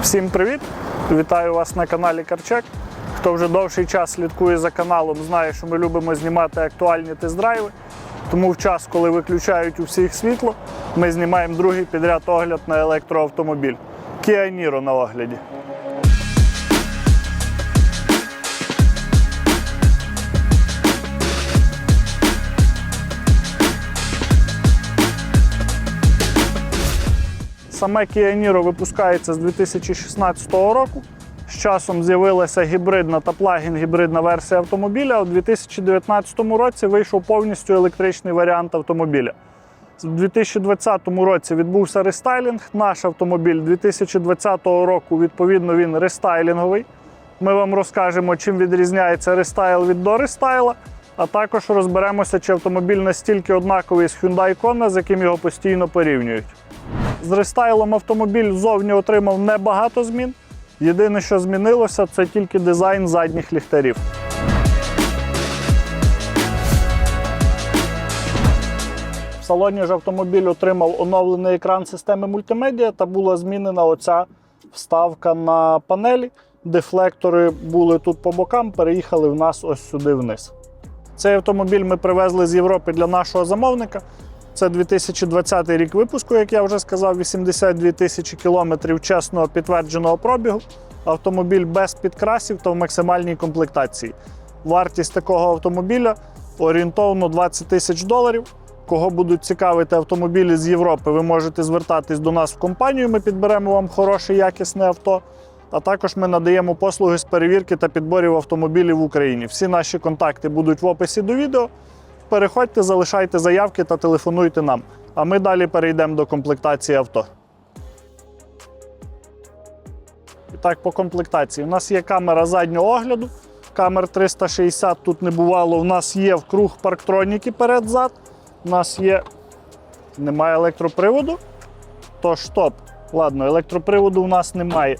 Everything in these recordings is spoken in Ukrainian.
Всім привіт! Вітаю вас на каналі Карчек. Хто вже довший час слідкує за каналом, знає, що ми любимо знімати актуальні тест-драйви. Тому в час, коли виключають у всіх світло, ми знімаємо другий підряд огляд на електроавтомобіль. Kia Niro на огляді. Саме Kia Niro випускається з 2016 року. З часом з'явилася гібридна та плагін-гібридна версія автомобіля. У 2019 році вийшов повністю електричний варіант автомобіля. У 2020 році відбувся рестайлінг. Наш автомобіль 2020 року, відповідно, він рестайлінговий. Ми вам розкажемо, чим відрізняється рестайл від дорестайла, а також розберемося, чи автомобіль настільки однаковий з Hyundai Kona, з яким його постійно порівнюють. З рестайлом автомобіль ззовні отримав небагато змін. Єдине, що змінилося, це тільки дизайн задніх ліхтарів. В салоні ж автомобіль отримав оновлений екран системи мультимедіа та була змінена оця вставка на панелі. Дефлектори були тут по бокам, переїхали в нас ось сюди вниз. Цей автомобіль ми привезли з Європи для нашого замовника. Це 2020 рік випуску, як я вже сказав, 82 тисячі кілометрів чесного підтвердженого пробігу. Автомобіль без підкрасів та в максимальній комплектації. Вартість такого автомобіля орієнтовно 20 тисяч доларів. Кого будуть цікавити автомобілі з Європи, ви можете звертатись до нас в компанію. Ми підберемо вам хороше якісне авто. А також ми надаємо послуги з перевірки та підборів автомобілів в Україні. Всі наші контакти будуть в описі до відео. Переходьте, залишайте заявки та телефонуйте нам. А ми далі перейдемо до комплектації авто. І так, по комплектації. У нас є камера заднього огляду. Камер 360 тут не бувало. У нас є вкруг парктроніки перед-зад. У нас є. Немає електроприводу. То стоп. Ладно, електроприводу у нас немає.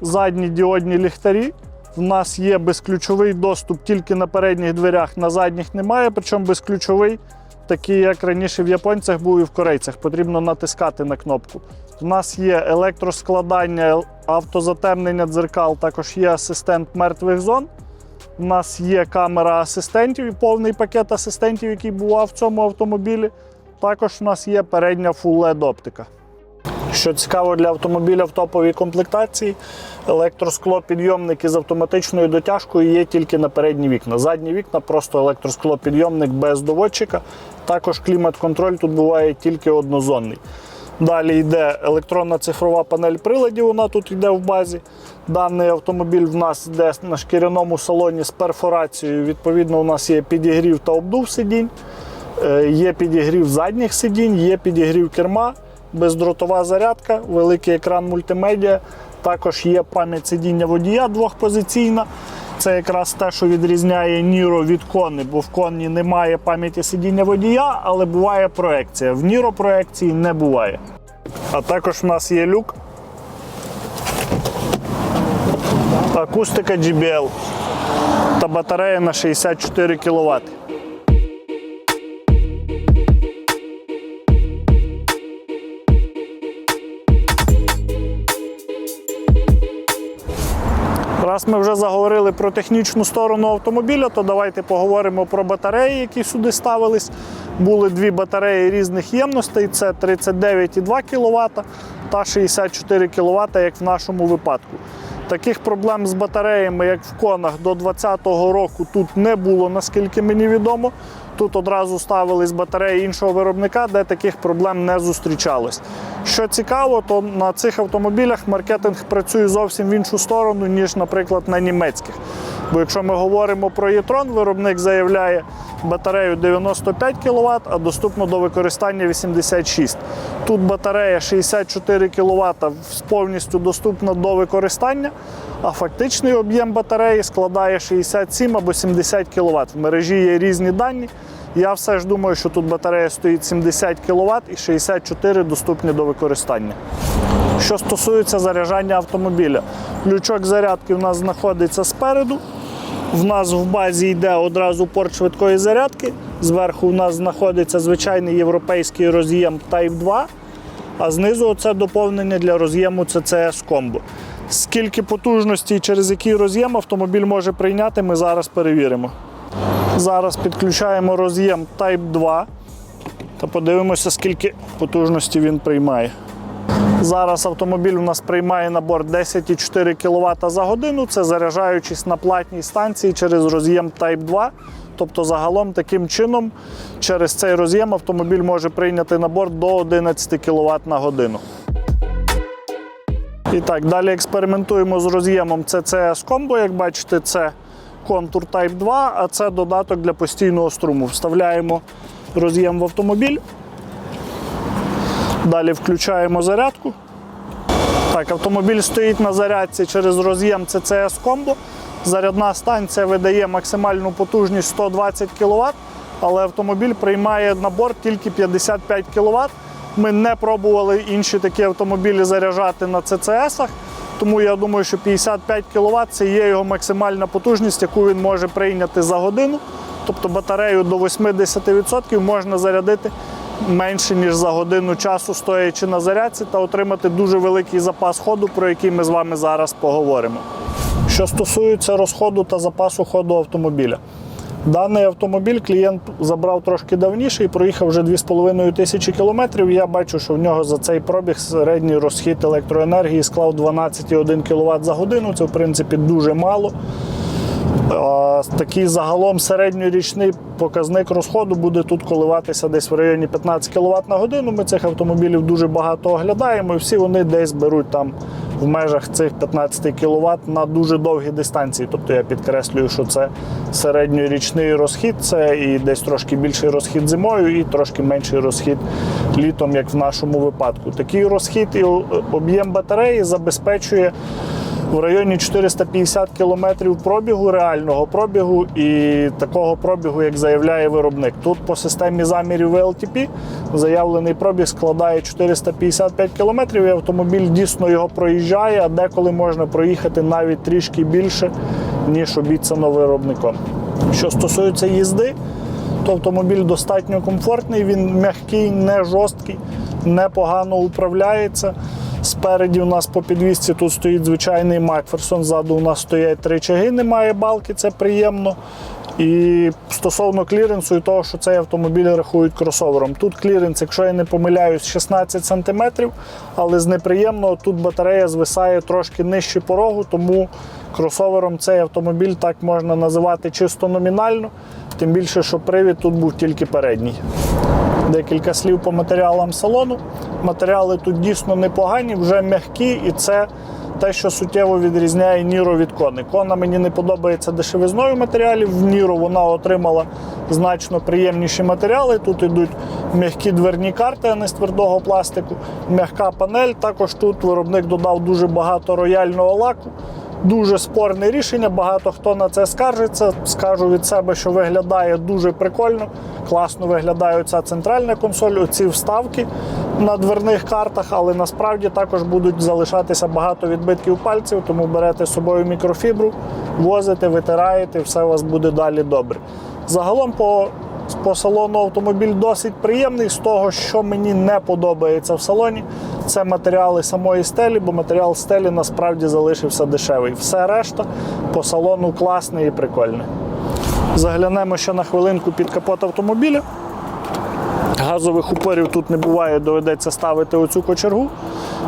Задні діодні ліхтарі. У нас є безключовий доступ тільки на передніх дверях, на задніх немає, причому безключовий, такий, як раніше в японцях був і в корейцях. Потрібно натискати на кнопку. У нас є електроскладання, автозатемнення дзеркал, також є асистент мертвих зон. У нас є камера асистентів і повний пакет асистентів, який бував в цьому автомобілі. Також у нас є передня LED оптика. Що цікаво для автомобіля в топовій комплектації, електросклопідйомники з автоматичною дотяжкою є тільки на передні вікна. Задні вікна просто електросклопідйомник без доводчика. Також клімат-контроль тут буває тільки однозонний. Далі йде електронна цифрова панель приладів, вона тут йде в базі. Даний автомобіль в нас йде на шкіряному салоні з перфорацією. Відповідно, у нас є підігрів та обдув сидінь, Е, є підігрів задніх сидінь, є підігрів керма бездротова зарядка, великий екран мультимедіа. Також є пам'ять сидіння водія двохпозиційна. Це якраз те, що відрізняє Ніро від кони, бо в коні немає пам'яті сидіння водія, але буває проекція. В Ніро проекції не буває. А також в нас є люк. Акустика GBL та батарея на 64 кВт. Раз ми вже заговорили про технічну сторону автомобіля, то давайте поговоримо про батареї, які сюди ставились. Були дві батареї різних ємностей: це 39,2 кВт та 64 кВт, як в нашому випадку. Таких проблем з батареями, як в конах, до 2020 року тут не було, наскільки мені відомо. Тут одразу ставились батареї іншого виробника, де таких проблем не зустрічалось. Що цікаво, то на цих автомобілях маркетинг працює зовсім в іншу сторону, ніж, наприклад, на німецьких. Бо якщо ми говоримо про Єтрон, виробник заявляє батарею 95 кВт, а доступно до використання 86. Тут батарея 64 кВт повністю доступна до використання, а фактичний об'єм батареї складає 67 або 70 кВт. В мережі є різні дані. Я все ж думаю, що тут батарея стоїть 70 кВт і 64 доступні до використання. Що стосується заряджання автомобіля, лючок зарядки в нас знаходиться спереду. В нас в базі йде одразу порт швидкої зарядки. Зверху у нас знаходиться звичайний європейський роз'єм Type 2, а знизу це доповнення для роз'єму CCS Combo. Скільки потужності і через який роз'єм автомобіль може прийняти, ми зараз перевіримо. Зараз підключаємо роз'єм Type 2 та подивимося, скільки потужності він приймає. Зараз автомобіль у нас приймає набор 10,4 кВт за годину. Це заряджаючись на платній станції через роз'єм Type 2. Тобто, загалом таким чином, через цей роз'єм автомобіль може прийняти набор до 11 кВт на годину. І так, далі експериментуємо з роз'ємом CCS Combo. Як бачите, це контур Type 2, а це додаток для постійного струму. Вставляємо роз'єм в автомобіль. Далі включаємо зарядку. Так, автомобіль стоїть на зарядці через роз'єм CCS Combo. Зарядна станція видає максимальну потужність 120 кВт, але автомобіль приймає набор тільки 55 кВт. Ми не пробували інші такі автомобілі заряджати на CCS, тому я думаю, що 55 кВт це є його максимальна потужність, яку він може прийняти за годину. Тобто батарею до 80% можна зарядити менше, ніж за годину часу, стоячи на зарядці, та отримати дуже великий запас ходу, про який ми з вами зараз поговоримо. Що стосується розходу та запасу ходу автомобіля. Даний автомобіль клієнт забрав трошки давніше і проїхав вже 2,5 тисячі кілометрів. Я бачу, що в нього за цей пробіг середній розхід електроенергії склав 12,1 кВт за годину. Це, в принципі, дуже мало. Такий загалом середньорічний показник розходу буде тут коливатися десь в районі 15 кВт на годину. Ми цих автомобілів дуже багато оглядаємо, і всі вони десь беруть там в межах цих 15 кВт на дуже довгі дистанції. Тобто я підкреслюю, що це середньорічний розхід, це і десь трошки більший розхід зимою, і трошки менший розхід літом, як в нашому випадку. Такий розхід і об'єм батареї забезпечує в районі 450 кілометрів пробігу, реального пробігу і такого пробігу, як заявляє виробник. Тут по системі замірів VLTP заявлений пробіг складає 455 кілометрів, і автомобіль дійсно його проїжджає, а деколи можна проїхати навіть трішки більше, ніж обіцяно виробником. Що стосується їзди, то автомобіль достатньо комфортний, він м'який, не жорсткий, непогано управляється. Спереді у нас по підвісці тут стоїть звичайний Макферсон, ззаду у нас стоять три чаги, немає балки, це приємно. І стосовно кліренсу і того, що цей автомобіль рахують кросовером. Тут кліренс, якщо я не помиляюсь, 16 см, але з неприємного тут батарея звисає трошки нижче порогу, тому кросовером цей автомобіль так можна називати чисто номінально, тим більше, що привід тут був тільки передній. Декілька слів по матеріалам салону. Матеріали тут дійсно непогані, вже м'які, і це те, що суттєво відрізняє Ніро від Кони. Кона мені не подобається дешевизною матеріалів. В Ніро вона отримала значно приємніші матеріали. Тут йдуть м'які дверні карти, а не з твердого пластику, м'яка панель. Також тут виробник додав дуже багато рояльного лаку. Дуже спорне рішення, багато хто на це скаржиться. Скажу від себе, що виглядає дуже прикольно. Класно виглядає ця центральна консоль, оці вставки на дверних картах, але насправді також будуть залишатися багато відбитків пальців, тому берете з собою мікрофібру, возите, витираєте, все у вас буде далі добре. Загалом по по салону автомобіль досить приємний. З того, що мені не подобається в салоні, це матеріали самої стелі, бо матеріал стелі насправді залишився дешевий. Все решта по салону класний і прикольний. Заглянемо ще на хвилинку під капот автомобіля. Газових упорів тут не буває, доведеться ставити оцю кочергу.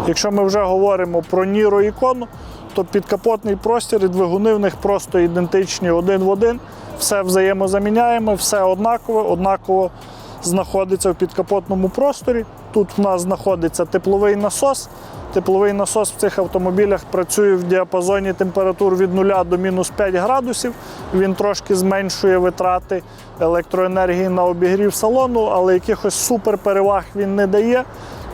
Якщо ми вже говоримо про Ніро ікону, то підкапотний простір і двигуни в них просто ідентичні один в один. Все взаємозаміняємо, все однакове, однаково знаходиться в підкапотному просторі. Тут в нас знаходиться тепловий насос. Тепловий насос в цих автомобілях працює в діапазоні температур від 0 до мінус 5 градусів. Він трошки зменшує витрати електроенергії на обігрів салону, але якихось суперпереваг він не дає.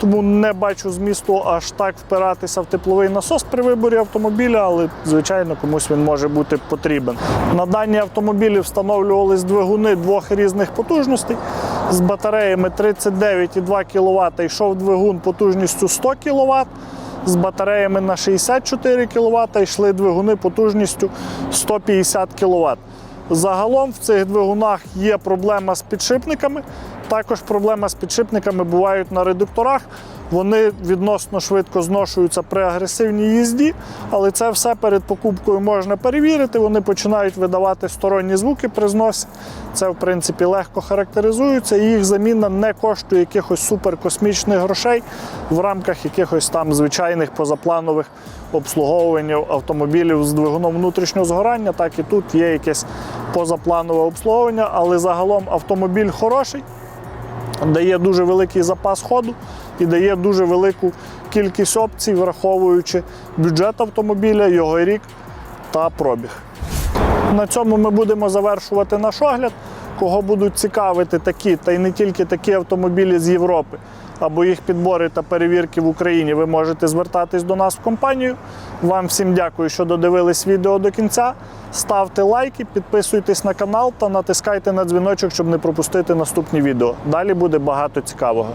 Тому не бачу змісту аж так впиратися в тепловий насос при виборі автомобіля, але звичайно комусь він може бути потрібен. На дані автомобілі встановлювались двигуни двох різних потужностей. З батареями 39,2 кВт йшов двигун потужністю 100 кВт. З батареями на 64 кВт йшли двигуни потужністю 150 кВт. Загалом в цих двигунах є проблема з підшипниками. Також проблема з підшипниками бувають на редукторах. Вони відносно швидко зношуються при агресивній їзді, але це все перед покупкою можна перевірити. Вони починають видавати сторонні звуки при зносі. Це, в принципі, легко характеризується, і їх заміна не коштує якихось суперкосмічних грошей в рамках якихось там звичайних позапланових обслуговувань автомобілів з двигуном внутрішнього згорання. Так і тут є якесь позапланове обслуговування, але загалом автомобіль хороший дає дуже великий запас ходу і дає дуже велику кількість опцій, враховуючи бюджет автомобіля, його рік та пробіг. На цьому ми будемо завершувати наш огляд. Кого будуть цікавити такі, та й не тільки такі автомобілі з Європи або їх підбори та перевірки в Україні, ви можете звертатись до нас в компанію. Вам всім дякую, що додивились відео до кінця. Ставте лайки, підписуйтесь на канал та натискайте на дзвіночок, щоб не пропустити наступні відео. Далі буде багато цікавого.